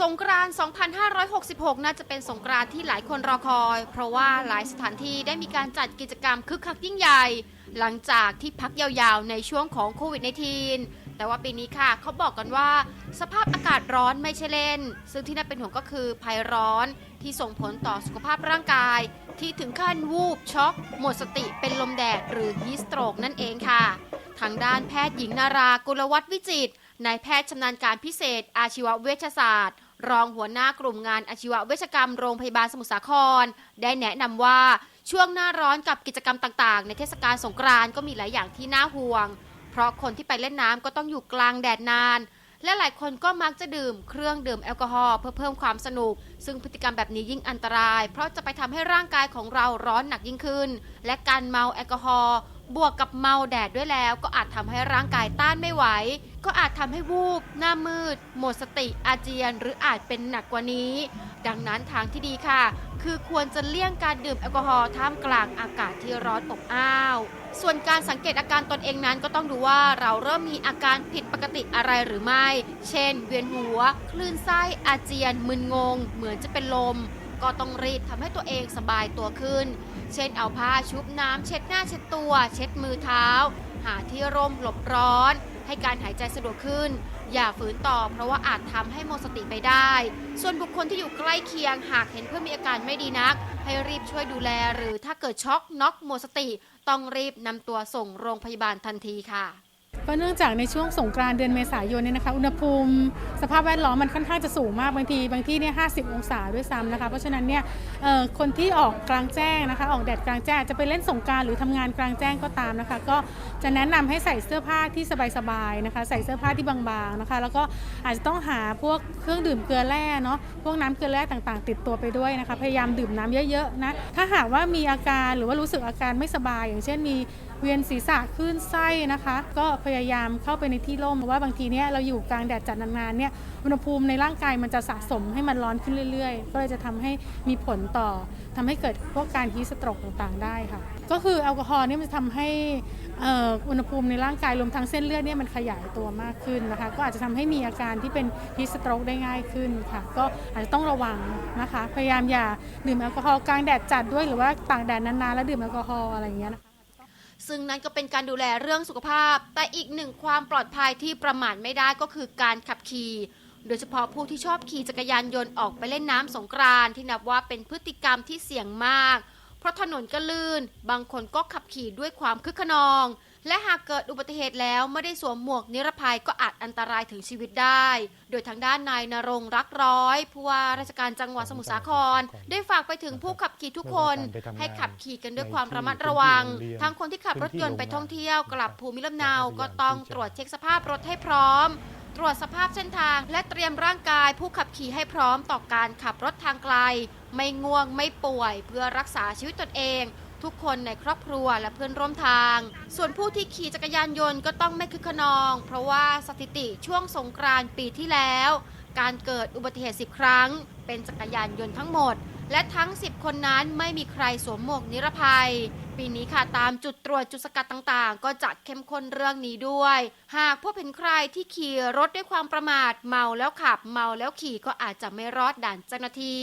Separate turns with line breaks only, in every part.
สงกรานต์2566 น่าจะเป็นสงกรานต์ที่หลายคนรอคอย เพราะว่าหลายสถานที่ได้มีการจัดกิจกรรมคึกคักยิ่งใหญ่ หลังจากที่พักยาวๆ ในช่วงของโควิด -19 แต่ว่าปีนี้ค่ะ เขาบอกกันว่า สภาพอากาศร้อนไม่ใช่เล่น ซึ่งที่น่าเป็นห่วงก็คือภัยร้อนที่ส่งผลต่อสุขภาพร่างกาย ที่ถึงขั้นวูบช็อก หมดสติเป็นลมแดดหรือฮีสโตรกนั่นเองค่ะ ทางด้านแพทย์หญิงนารากุลวัฒน์วิจิตรนายแพทย์ชำนาญการพิเศษ อาชีวเวชศาสตร์ รองหัวหน้ากลุ่มงานอาชีวเวชกรรมโรงพยาบาลสมุทรสาคร ได้แนะนำว่าช่วงหน้าร้อนกับกิจกรรมต่างๆ ในเทศกาลสงกรานต์ก็มีหลายอย่างที่น่าห่วง เพราะคนที่ไปเล่นน้ำก็ต้องอยู่กลางแดดนาน และหลายคนก็มักจะดื่มเครื่องดื่มแอลกอฮอล์เพื่อเพิ่มความสนุก ซึ่งพฤติกรรมแบบนี้ยิ่งอันตราย เพราะจะไปทำให้ร่างกายของเราร้อนหนักยิ่งขึ้น และการเมาแอลกอฮอล์ บวกกับเมาแดดด้วยแล้ว ก็อาจทำให้ร่างกายต้านไม่ไหว ก็อาจทำให้วูบ หน้ามืด หมดสติอาเจียน หรืออาจเป็นหนักกว่านี้ ดังนั้นทางที่ดีค่ะ คือควรจะเลี่ยงการดื่มแอลกอฮอล์ท่ามกลางอากาศที่ร้อนอบอ้าว ส่วนการสังเกตอาการตนเองนั้นก็ต้องดูว่าเราเริ่มมีอาการผิดปกติอะไรหรือไม่ เช่น เวียนหัว คลื่นไส้อาเจียน มึนงง เหมือนจะเป็นลม ก็ต้องรีบทำให้ตัวเองสบายตัวขึ้น เช่นเอาผ้าชุบน้ำเช็ดหน้าเช็ดตัว เช็ดมือเท้า หาที่ร่มหลบร้อน ให้การหายใจสะดวกขึ้น อย่าฝืนต่อเพราะว่าอาจทำให้หมดสติไปได้ ส่วนบุคคลที่อยู่ใกล้เคียงหากเห็นเพื่อนมีอาการไม่ดีนัก ให้รีบช่วยดูแล หรือถ้าเกิดช็อกน็อกหมดสติ ต้องรีบนำตัวส่งโรงพยาบาลทันทีค่ะ
ก็เนื่องจากในช่วงสงกรานต์เดือนเมษายนเนี่ยนะคะอุณหภูมิสภาพแวดล้อมมันค่อนข้างจะสูงมากบางทีบางที่เนี่ย50องศาด้วยซ้ำนะคะเพราะฉะนั้นเนี่ยคนที่ออกกลางแจ้งนะคะ ออกแดดกลางแจ้งจะไปเล่นสงกรารหรือทำงานกลางแจ้งก็ตามนะคะ ก็จะแนะนำให้ใส่เสื้อผ้าที่สบายๆนะคะ ใส่เสื้อผ้าที่บางๆนะคะ แล้วก็อาจจะต้องหาพวกเครื่องดื่มเกลือแร่เนาะพวกน้ำเกลือแร่ต่างๆ ติดตัวไปด้วยนะคะพยายามดื่มน้ำเยอะๆนะถ้าหากว่ามีอาการหรือว่ารู้สึกอาการไม่สบาย อย่างเช่นมีเวียนศีรษะคลื่นไส้นะคะ ก็พยายามเข้าไปในที่ร่มเพราะว่าบางทีเนี่ยเราอยู่กลางแดดจัดนานๆเนี่ยอุณหภูมิในร่างกายมันจะสะสมให้มันร้อนขึ้นเรื่อยๆ ก็เลยจะทำให้มีผลต่อทำให้เกิดพวกการฮีสโตรกต่างๆ ได้ค่ะ ก็คือแอลกอฮอล์เนี่ยมันจะทำให้อุณหภูมิในร่างกายรวมทั้งเส้นเลือดเนี่ยมันขยายตัวมากขึ้นนะคะ ก็อาจจะทำให้มีอาการที่เป็นฮีสโตรกได้ง่ายขึ้นค่ะ ก็อาจจะต้องระวังนะคะ พยายามอย่าดื่มแอลกอฮอล์กลางแดดจัดด้วยหรือว่าตากแดดนานๆแล้วดื่มแอลกอฮอล์อะไรอย่างเงี้ยนะคะ
ซึ่งนั่นก็เป็นการดูแลเรื่องสุขภาพ แต่อีกหนึ่งความปลอดภัยที่ประมาทไม่ได้ก็คือการขับขี่ โดยเฉพาะผู้ที่ชอบขี่จักรยานยนต์ออกไปเล่นน้ำสงกรานที่นับว่าเป็นพฤติกรรมที่เสี่ยงมาก เพราะถนนก็ลื่น บางคนก็ขับขี่ด้วยความคึกขนอง และหากเกิดอุบัติเหตุแล้วไม่ได้สวมหมวกนิรภัยก็อาจอันตรายถึงชีวิตได้ โดยทางด้านนายนรงค์รักร้อยผู้ว่าราชการจังหวัดสมุทรสาคร ได้ฝากไปถึงผู้ขับขี่ทุกคน ให้ขับขี่กันด้วยความระมัดระวัง ทั้งคนที่ขับรถยนต์ไปท่องเที่ยวกลับภูมิลำเนาก็ต้องตรวจเช็คสภาพรถให้พร้อม ตรวจสภาพเส้นทาง และเตรียมร่างกาย ผู้ขับขี่ให้พร้อมต่อการขับรถทางไกล ไม่ง่วงไม่ป่วย เพื่อรักษาชีวิตตนเอง ทุกคนในครอบครัวและเพื่อนร่วมทาง ส่วนผู้ที่ขี่จักรยานยนต์ก็ต้องไม่คึกขนอง เพราะว่าสถิติช่วงสงกรานต์ปีที่แล้ว การเกิดอุบัติเหตุ 10 ครั้ง เป็นจักรยานยนต์ทั้งหมด และทั้ง 10 คนนั้นไม่มีใครสวมหมวกนิรภัย ปีนี้ค่ะตามจุดตรวจจุดสกัดต่างๆ ก็จะเข้มข้นเรื่องนี้ด้วย หากพบเห็นใครที่ขี่รถด้วยความประมาทเมาแล้วขับเมาแล้วขี่ก็อาจจะไม่รอดด่านเจ้าหน้าที่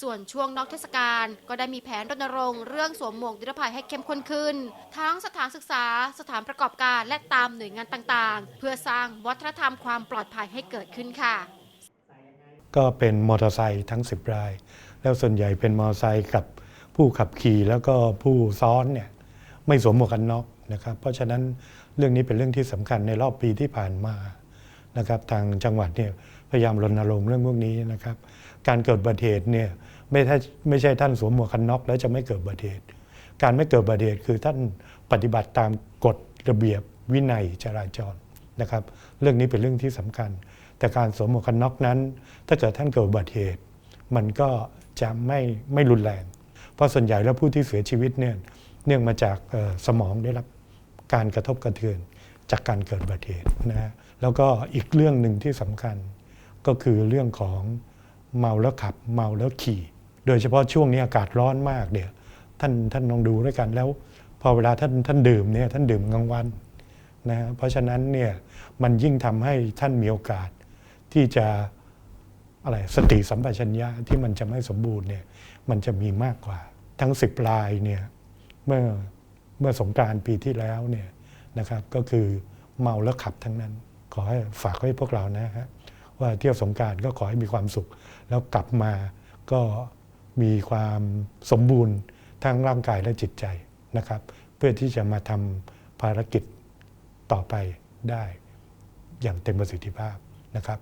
ส่วนช่วงนอกเทศกาลก็ได้มีแผนรณรงค์เรื่องสวมหมวกนิรภัยให้เข้มข้นขึ้น ทั้งสถานศึกษา สถานประกอบการและตามหน่วยงานต่างๆ เพื่อสร้างวัฒนธรรมความปลอดภัยให้เกิดขึ้นค่ะ
ก็เป็นมอเตอร์ไซค์ทั้ง 10 ราย แล้วส่วนใหญ่เป็นมอเตอร์ไซค์กับผู้ขับขี่แล้วก็ผู้ซ้อนเนี่ยไม่สวมหมวกกันน็อกนะครับเพราะฉะนั้นเรื่องนี้เป็นเรื่องที่สำคัญในรอบปีที่ผ่านมา นะครับทางจังหวัดเนี่ยพยายามรณรงค์เรื่องพวกนี้นะครับ การเกิดอุบัติเหตุเนี่ยไม่ใช่ไม่ใช่ท่านสวมหมวกกันน็อกแล้วจะไม่เกิดอุบัติเหตุ การไม่เกิดอุบัติเหตุคือท่านปฏิบัติตามกฎระเบียบวินัยจราจรนะครับ เรื่องนี้เป็นเรื่องที่สำคัญ แต่การสวมหมวกกันน็อกนั้น ถ้าเกิดท่านเกิดอุบัติเหตุ มันก็จะไม่ไม่รุนแรง เพราะส่วนใหญ่แล้วผู้ที่เสียชีวิตเนี่ยเนื่องมาจากสมองได้รับการกระทบกระเทือน จากการเกิดอุบัติเหตุนะฮะแล้วก็อีกเรื่องหนึ่งที่สำคัญก็คือเรื่องของเมาแล้วขับเมาแล้วขี่ โดยเฉพาะช่วงนี้อากาศร้อนมากเนี่ยท่านท่านลองดูด้วยกันแล้ว พอเวลาท่านท่านดื่มเนี่ยท่านดื่มกลางวันนะฮะเพราะฉะนั้นเนี่ยมันยิ่งทำให้ท่านมีโอกาสที่จะอะไรสติสัมปชัญญะที่มันจะไม่สมบูรณ์เนี่ยมันจะมีมากกว่า ทั้ง10รายเนี่ยเมื่อเมื่อสงการปีที่แล้วเนี่ย นะครับก็คือเมาแล้วขับทั้งนั้น ขอให้ฝากให้พวกเรานะฮะว่าเที่ยวสงการก็ขอให้มีความสุข แล้วกลับมาก็มีความสมบูรณ์ทั้งร่างกายและจิตใจนะครับ เพื่อที่จะมาทำภารกิจต่อไปได้อย่างเต็มประสิทธิภาพนะครับ